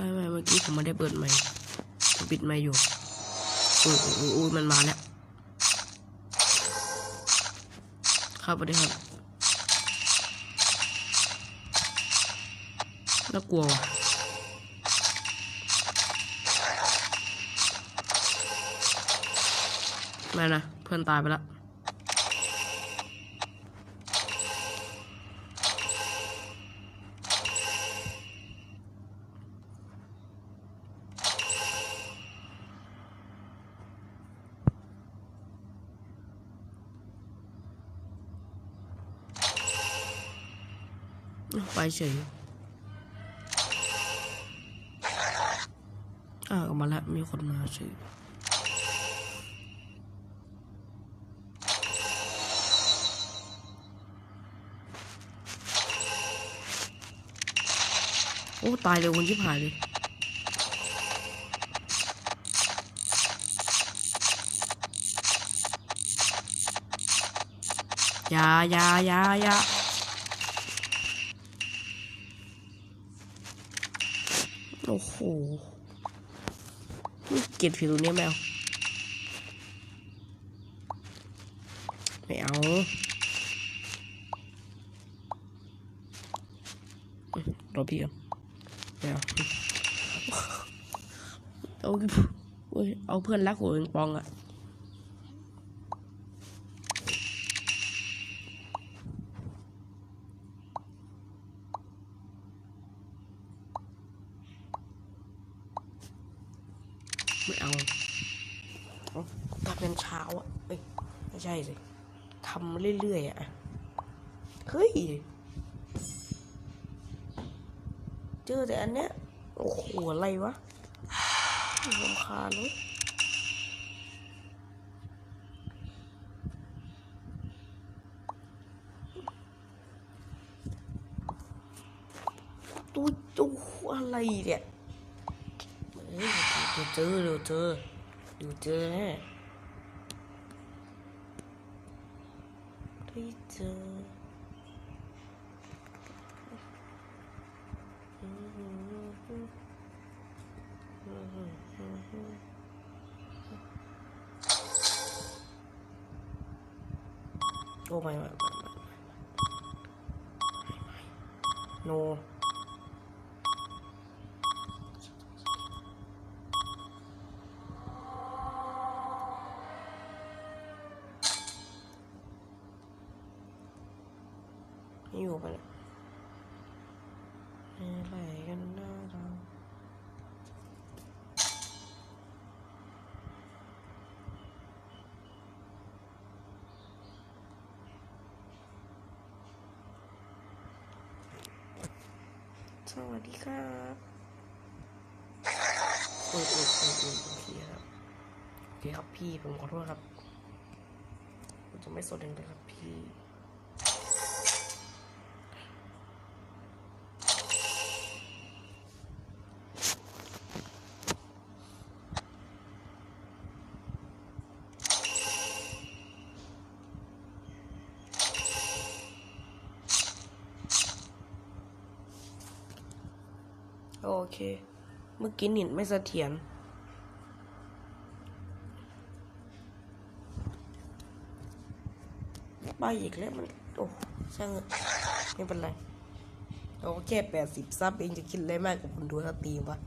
ไม่ไม่เมื่อกี้ผมไม่ได้เปิดไมค์ผมปิดไมค์อยู่อุ้ยอุ้ยอุ้ยมันมาแล้วครับสวัสดีครับน่ากลัวว่ะม่นะเพื่อนตายไปแล้ว ไปเฉยอ่าออกมาแล้วมีคนมาเฉยโอ้ ตายเร็วคนชิบหายเลยยายายายา โอ้โหเกลียดผิวเนี้ยแมวไม่เอาอืมรอพี่ก่อนไม่เอาเอาโอ้ยเอาเพื่อนรักหัวเองปองอะไม่เอาเอาทำกันเช้าอะเอ้ย ไม่ใช่สิทำเรื่อยๆอะ เฮ้ย เจอแต่อันเนี้ย โอ้โห อะไรวะรำคาญเลยตู้ตู้อะไรเนี่ยเฮ้ยเดี๋ยวเจอเดี๋ยวเจอเดี๋ยวเจอ แอยู่ไปะเนี่ยอะไรกันนะเราสวัสดีครับโอ้ยโอ้ยโอ้ยโอ้ยโอเคครับโอเคครับพี่ผมขอโทษครับผมจะไม่สนเองเลยครับพี่ โอ เคเมื่อกี้นิดไม่เสถียรไปอีกแล้วมัน โอ้ช่างไม่เป็นไรเราก็แค่แปดสิบซับเองจะคิดอะไรมากกับคนดูสตรีมวะ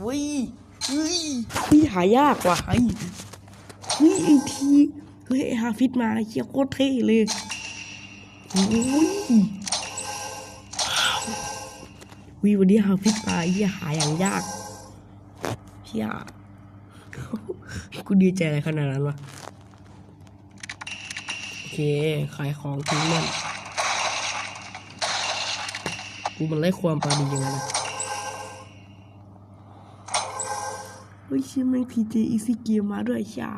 วิเฮ้ยพี่หายากว่ะเฮ้ยเฮ้ยไอทีเฮ้ยไอฮาฟิตมาเฮียโคตรเท่เลยโอ้ยวิวันนี้ฮาฟิตมาเฮียหาอย่างยากเฮียกูดีใจอะไรขนาดนั้นวะโอเคขายของทิ้งมันกูมันไล่ความปลาดียังไงน ฮ้ยชื่อแม่งพีเจอีซีเกมมาด้วยชา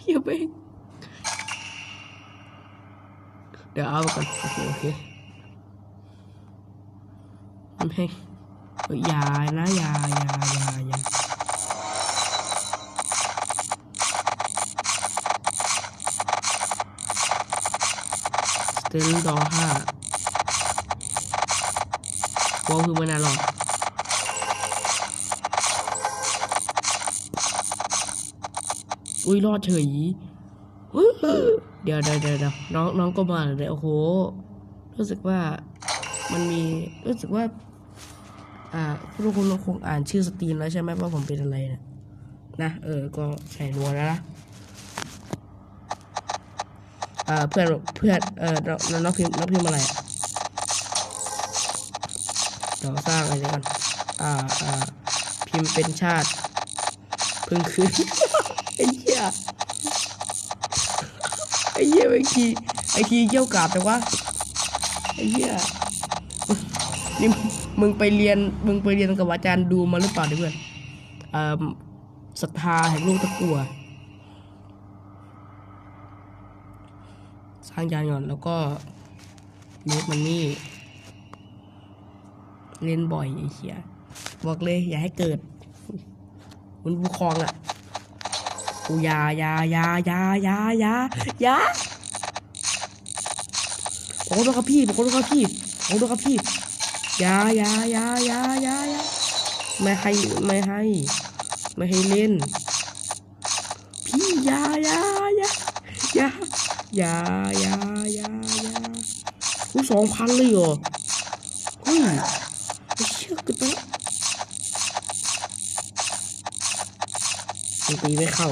เฮียเบ้งเดี๋ยวเอาก่อนโอเคโอเคมันให้อยานะอยาอยาอยาอยาสเตลดอห้าวอลคือไม่นานหรอ อุ้ยรอดเฉยเดี๋ยวเดี๋ยวเดี๋ยวน้องน้องก็มาเลยโอ้โห รู้สึกว่ามันมีรู้สึกว่า อ่าทุกคนคงอ่านชื่อสตรีมแล้วใช่ไหมว่าผมเป็นอะไรนะนะเออ ก็ใส่รัวแล้วนะอ่าเพื่อนเพื่อนเออน้องน้องพิมพ์น้องพิมพ์อะไรอะเดี๋ยวสร้างอะไรก่อนอ่าอ่าพิมพ์เป็นชาติพิ่งคืน ไอ้เหี้ยไอ้เหี้ยไอ้ทีไอ้ทีเกี่ยวกาบแต่ว่าไอ้เหี้ยนี่มึงไปเรียนมึงไปเรียนกับอาจารย์ดูมาหรือเปล่าเนี่ยเพื่อนอ่าศรัทธาแห่งลูกตะกัวสร้างยานก่อนแล้วก็เมคมันนี่เล่นบ่อยไอ้เหี้ยบอกเลยอย่าให้เกิดมันบูครองอะ กูยายายายายายายาผมขอโทษครับพี่ผมขอโทษครับพี่ผมขอโทษครับพี่ยายายายายายาไม่ให้ไม่ให้ ไม่ให้เล่น พี่ยายายายายายายาอย่าสองพันเลยเหรอเฮ้ยไอ้เชื่อเกินไปแล้วมันตี ไม่เข้า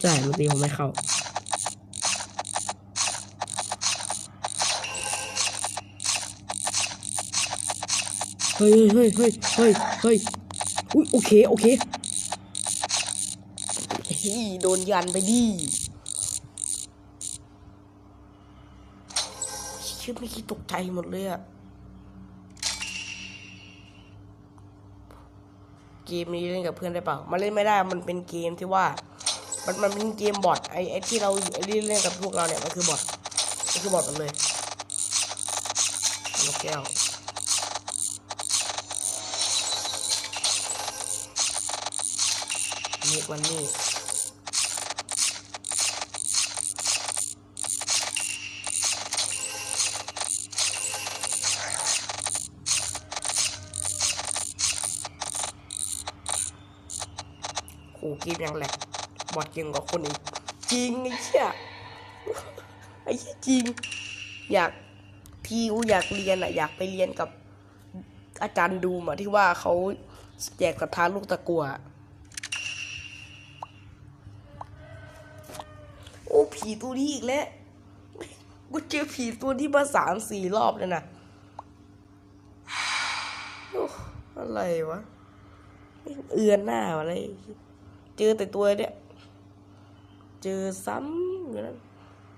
ใช่มันตีผมไม่เข้าเฮ้ยเฮ้ยเฮ้ยเฮ้ยเฮ้ยอุ้ยโอเค โอเคฮ้ยโดนยันไปดิชื่อไม่คิดตกใจหมดเลยอะ เกมนี้เล่นกับเพื่อนได้เปล่ามันเล่นไม่ได้มันเป็นเกมที่ว่า มันมันเป็นเกมบอทไอไอที่เราเล่นเล่นกับพวกเราเนี่ยมันคือบอทมันคือบอทหมดเลยนกแก้วนี่วันนี้ โหเกมยังแหลกบอดเกมกว่าคนอีกจริงไอ้เชี่ยไอ้เชี่ยจริง อยากพี่กูอยากเรียนอะอยากไปเรียนกับอาจารย์ดูมาที่ว่าเขาแจกศรัทธาลูกตะกัวโอ้ผีตัวนี้อีกแล้วกูเจอผีตัวที่มาสามสี่รอบเลยนะโอ้อะไรวะ เอือนหน้าอะไร เจอแต่ตัวเนี่ย เจอซ้ำอยู่นั้น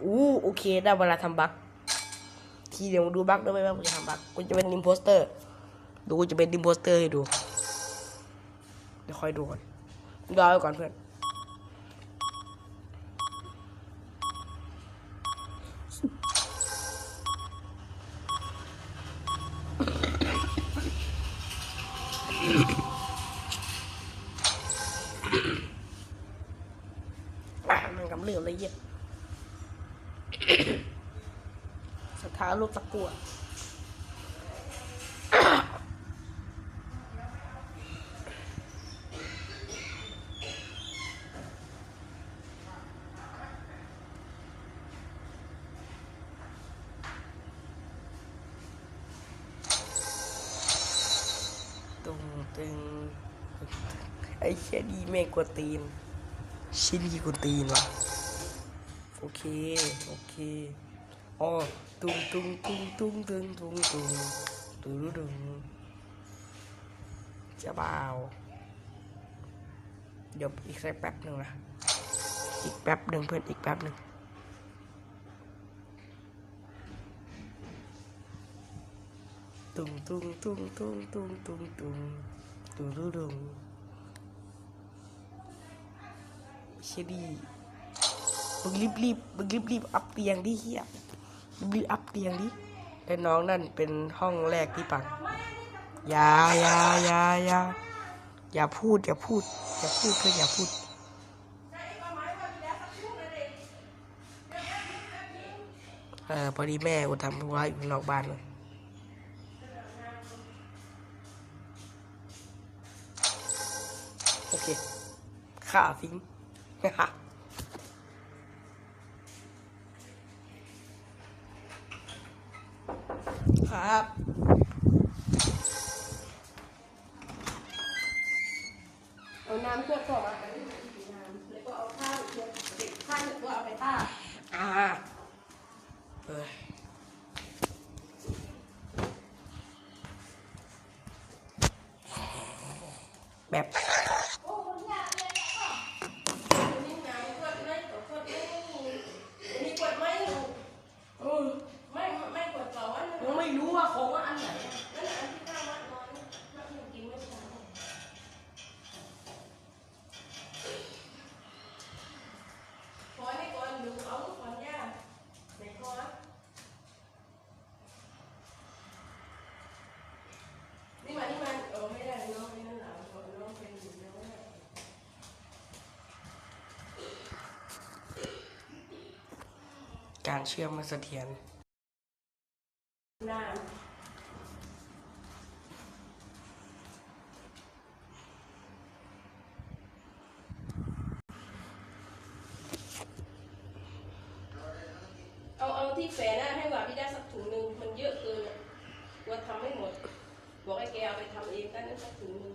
อู้โอเค ได้เวลาทำบั๊กทีเดี๋ยวมาดูบั๊กด้วยไหมว่ากูจะทำบั๊กกูจะเป็นอิมโพสเตอร์ ดูกูจะเป็นอิมโพสเตอร์ให้ดู เดี๋ยวคอยดูก่อนรอไว้ก่อนเพื่อน เหลวละเอียดสถานรูปตะกัวตรงตึงไอ้แค่ดีแม่กว่าตีนชิลีกว่าตีนวะ อเค โอเคอ๋อตุ้งตุ้งตุ้งตุ้งตุ้งตุ้งตุ้งตุ้งตุ้งจะเบาเดี๋ยวอีกสักแป๊บหนึ่งนะ อีกแป๊บหนึ่งเพื่อนอีกแป๊บหนึ่งตุ้งตุ้งตุ้งตุ้งตุ้งตุ้งตุ้งตุ้งตุ้งตุ้งเชดี มึงรีบรีบมึงรีบรีบอัพเตียงดิเฮียรีบรีบอัพเตียงดิและน้องนั่นเป็นห้องแรกที่ปังอย่าอย่าอย่าอย่าอย่าพูดอย่าพูดอย่าพูดเพื่ออย่าพูดเออพอดีแม่กูทำธุระอยู่นอกบ้านเลยโอเคข่าทิ้ง ครับเอาน้ำเพื่อก่อมาน้ำแล้วก็เอาข้าวเด็กข้าวแล้วก็เอาไปต้าอ่าเออแบบ นี่น้ำเพื่อไม่ต่อเพื่อไม่อันนี้กดไม่ลูก เออ ไม่ไม่กดต่อว่านั่น ยังไม่รู้ว่าของว่าอันไหน นั่นอันที่ข้าวมัดนอนมัดกินไม่ใช่ขอให้ก่อนดูเอาก่อนย่าไหนขอนี่มานี่มาเออไม่ได้น้องไม่นั่นหลังน้องเป็นอยู่น้อง การเชื่อมมันเสถียรน้ำเอาเอาที่แฝน่ะให้หว่าพี่ได้สักถุงหนึ่งมันเยอะเกินกลัวทำไม่หมด บอกให้แกเอาไปทำเองกันนั้นสักถุงหนึ่ง